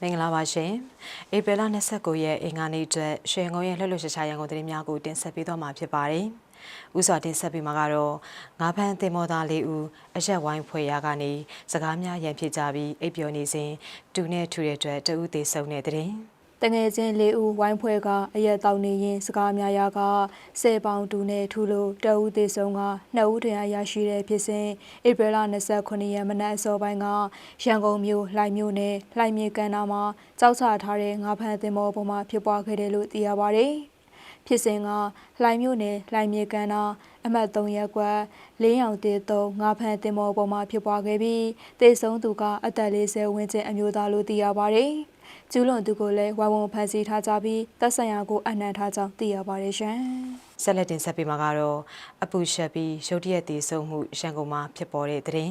မင်္ဂလာပါရှင်ဧပြီလ29ရက်အင်္ဂါနေ့အတွက်ရွှေငုံရဲ့လှုပ်လှုပ်ရှားရှားရန်ကုန်သတင်းများကိုတင်ဆက်ပေးသွားမှာဖြစ်ပါတယ်ဥစွာတင်ဆက်ပေးမှာကတော့ငါးဖန်းတင်မောသားလေးဦးအရက်ဝိုင်းဖွဲ့ရာကနေစကားများရန်ဖြစ်ကြပြီးအိပ်ပျော်နေစဉ်တူနဲ့ထူတဲ့အတွက်တဦးသေးဆုံးတဲ့တဲ့ တငယ်ချင်းလေးဦးဝိုင်းဖွဲ့ကအရက်တောက်နေရင်စကားများရာကဆယ်ပေါင်တူနဲ့ထူလို့တအူးသေးဆုံးကနှစ်ဦးတရားရရှိတဲ့ဖြစ်စဉ်ဧပြီလ29ရက်မနက်အစောပိုင်းကရန်ကုန်မြို့လှိုင်မြို့နယ်လှိုင်မြေကန်နာမှာကြောက်ချထားတဲ့ငါးဖန်သင်္ဘောပေါ်မှာဖြစ်ပွားခဲ့တယ်လို့သိရပါတယ်။ဖြစ်စဉ်ကလှိုင်မြို့နယ်လှိုင်မြေကန်နာအမှတ်3ရပ်ကွက်လင်းရောင်တေတုံငါးဖန်တင်မောပေါ်မှာဖြစ်ပွားခဲ့ပြီးတေဆုံးသူကအသက်40ဝန်းကျင်အမျိုးသားလို့သိရပါတယ်။ ကျူးလွန်သူကိုလည်းဝိုင်းဝန်းဖမ်းဆီးထားကြပြီးတပ်ဆိုင်ရာကိုအနှံထားကြောင်းသိရပါတယ်ရှင်။ဆက်လက်တင်ဆက်ပေးမှာကတော့အပူရှက်ပြီးရုတ်တရက်တည်ဆုံမှုရန်ကုန်မှာဖြစ်ပေါ်တဲ့တဲ့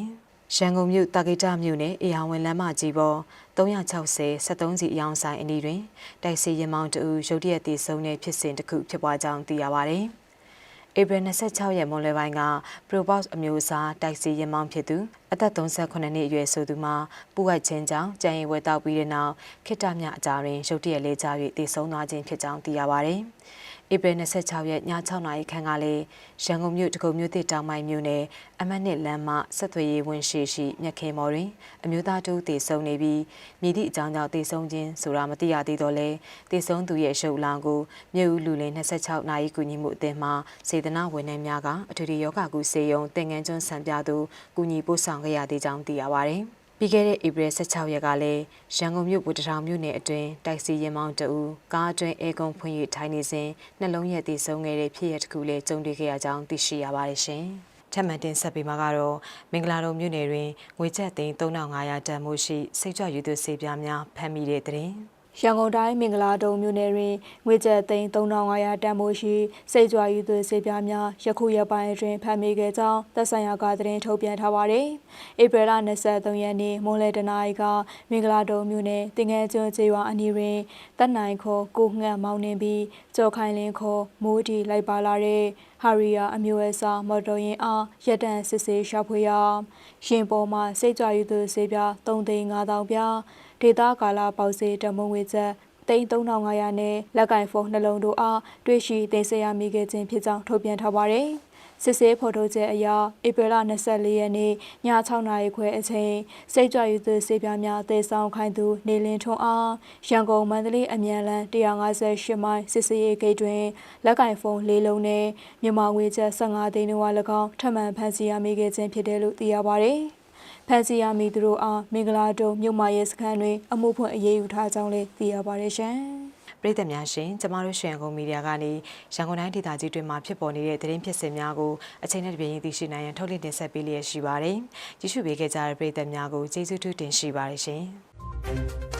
ရန်ကုန်မြို့တာဂိတမြို့နယ်အေယာဝင်လမ်းမကြီးပေါ်360 73စီအယောင်ဆိုင်အနီးတွင်တိုက်စီရင်မောင်းတူရုတ်တရက်တည်ဆုံတဲ့ဖြစ်စဉ်တစ်ခုဖြစ်ပွားကြောင်းသိရပါတယ်။ ဧပြီ26ရက်မွန်လွယ်ပိုင်းက Probox အမျိုးအစားတိုက်စီရင်မောင်းဖြစ်သူအသက်38နှစ်အရွယ်ဆိုသူမှာပူဝိုက်ခြင်းကြောင့်ကြံရင်ဝဲတောက်ပြီးတဲ့နောက်ခိတ္တမြအကြတွင်ရုတ်တရက်လေးကြား၍တည်ဆုံသွားခြင်းဖြစ်ကြောင်းသိရပါတယ်။ ဧပြီ26ရက်ည6နာရီခန့်ကလည်းရန်ကုန်မြို့တကုံမြို့သစ်တောင်ပိုင်းမြို့နယ်အမှတ်နှစ်လမ်းမှဆက်သွယ်ရေးဝန်ရှိရှိမြက်ခဲမော်တွင် အမျိုးသားတူတည်ဆုံနေပြီးမြည်သည့်အကြောင်းကြောင့်တည်ဆုံခြင်းဆိုတာမသိရသေးတော့လဲတည်ဆုံသူရဲ့ရှုပ်လောင်ကိုမြို့ဦးလူလင်း26နာရီကူညီမှုအသင်းမှစေတနာဝန်ထမ်းများကအထူးယောဂကုစေယုံတင်ငန်းကျွန်းစံပြသူကူညီပို့ဆောင်ခဲ့ရသေးကြောင်းသိရပါတယ်။ ပြီးခဲ့တဲ့ဧပြီ16ရက်ကလည်းရန်ကုန်မြို့ဗိုလ်တထောင်မြို့နယ်အတွင်းတိုက်စီရင်မောင်းတအူကားအတွင်းအေကုံဖွင့်ရထိုင်နေစဉ်နှလုံးရက်တည်ဆုံးခဲ့တဲ့ဖြစ်ရပ်တစ်ခုလည်းကြုံတွေ့ခဲ့ရကြောင်းသိရှိရပါတယ်ရှင်။ထပ်မံတင်ဆက်ပေးမှာကတော့မင်္ဂလာတော်မြို့နယ်တွင်ငွေကျပ်သိန်း3500တန်မှုရှိစိတ်ကြွယူသွစေပြားများဖမ်းမိတဲ့တဲ့ ရင်ရန်ကုန်တိုင်းမင်္ဂလာတုံမြို့နယ်တွင်ငွေကျပ်သိန်း3500တန်ဖိုးရှိစိတ်ကြွယူသွေးဆေးပြားများယခုရက်ပိုင်းအတွင်းဖမ်းမိခဲ့ကြောင်းသက်ဆိုင်ရာကသတင်းထုတ်ပြန်ထားပါတယ်။ဧပြီလ23ရက်နေ့မွန်လယ်တနာရီကမင်္ဂလာတုံမြို့နယ်တင်ငယ်ကျွန်းကျေးရွာအနီးတွင်တပ်နိုင်ခေါ်ကိုငှက်မောင်းနှင်ပြီးကြော်ခိုင်လင်းခေါ်မိုးတီလိုက်ပါလာတဲ့ဟာရီယာအမျိုးအစားမော်တော်ယာဉ်အားရက်တန်စစ်ဆေးရှာဖွေရာရင်ပေါ်မှာစိတ်ကြွယူသွေးဆေးပြား3သိန်း5000ပြား ဒေတာကာလာပေါက်စေတမုံဝေချက်သိန်း3500နဲ့လက်ကင်ဖုန်းနှလုံးတို့အားတွေ့ရှိတင်ဆက်ရမိခဲ့ခြင်းဖြစ်ကြောင်းထုတ်ပြန်ထားပါတယ်။စစ်ဆေးဖော်ထုတ်ချက်အရဧပြီလ24ရက်နေ့ည6နာရီခွဲအချိန်စိတ်ကြွယူသူစေပြားများတေဆောင်ခိုင်းသူနေလင်းထွန်းအားရန်ကုန်မန္တလေးအမြန်လမ်း158မိုင်စစ်စေးရေးဂိတ်တွင်လက်ကင်ဖုန်း၄လုံးနဲ့မြန်မာငွေကျပ်15သိန်းတို့အား၎င်းထပ်မံဖမ်းဆီးရမိခဲ့ခြင်းဖြစ်တယ်လို့သိရပါတယ်။ ဖမ်းဆီးရမိသူတို့အားမင်္ဂလာတုံမြို့မရဲစခန်းတွင်အမှုဖွင့်အရေးယူထားကြောင်းလည်းသိရပါတယ်ရှင်။ပြည်သက်များရှင်ကျမတို့ရွှေရန်ကုန်မီဒီယာကနေရန်ကုန်တိုင်းဒေသကြီးတွင်မှဖြစ်ပေါ်နေတဲ့သတင်းဖြစ်စဉ်များကိုအချိန်နဲ့တပြေးညီသိရှိနိုင်ရန်ထုတ်လွှင့်တင်ဆက်ပေးလျက်ရှိပါတယ်။ကြည့်ရှုပေးခဲ့ကြတဲ့ပြည်သက်များကိုကျေးဇူးတူတင်ရှိပါတယ်ရှင်။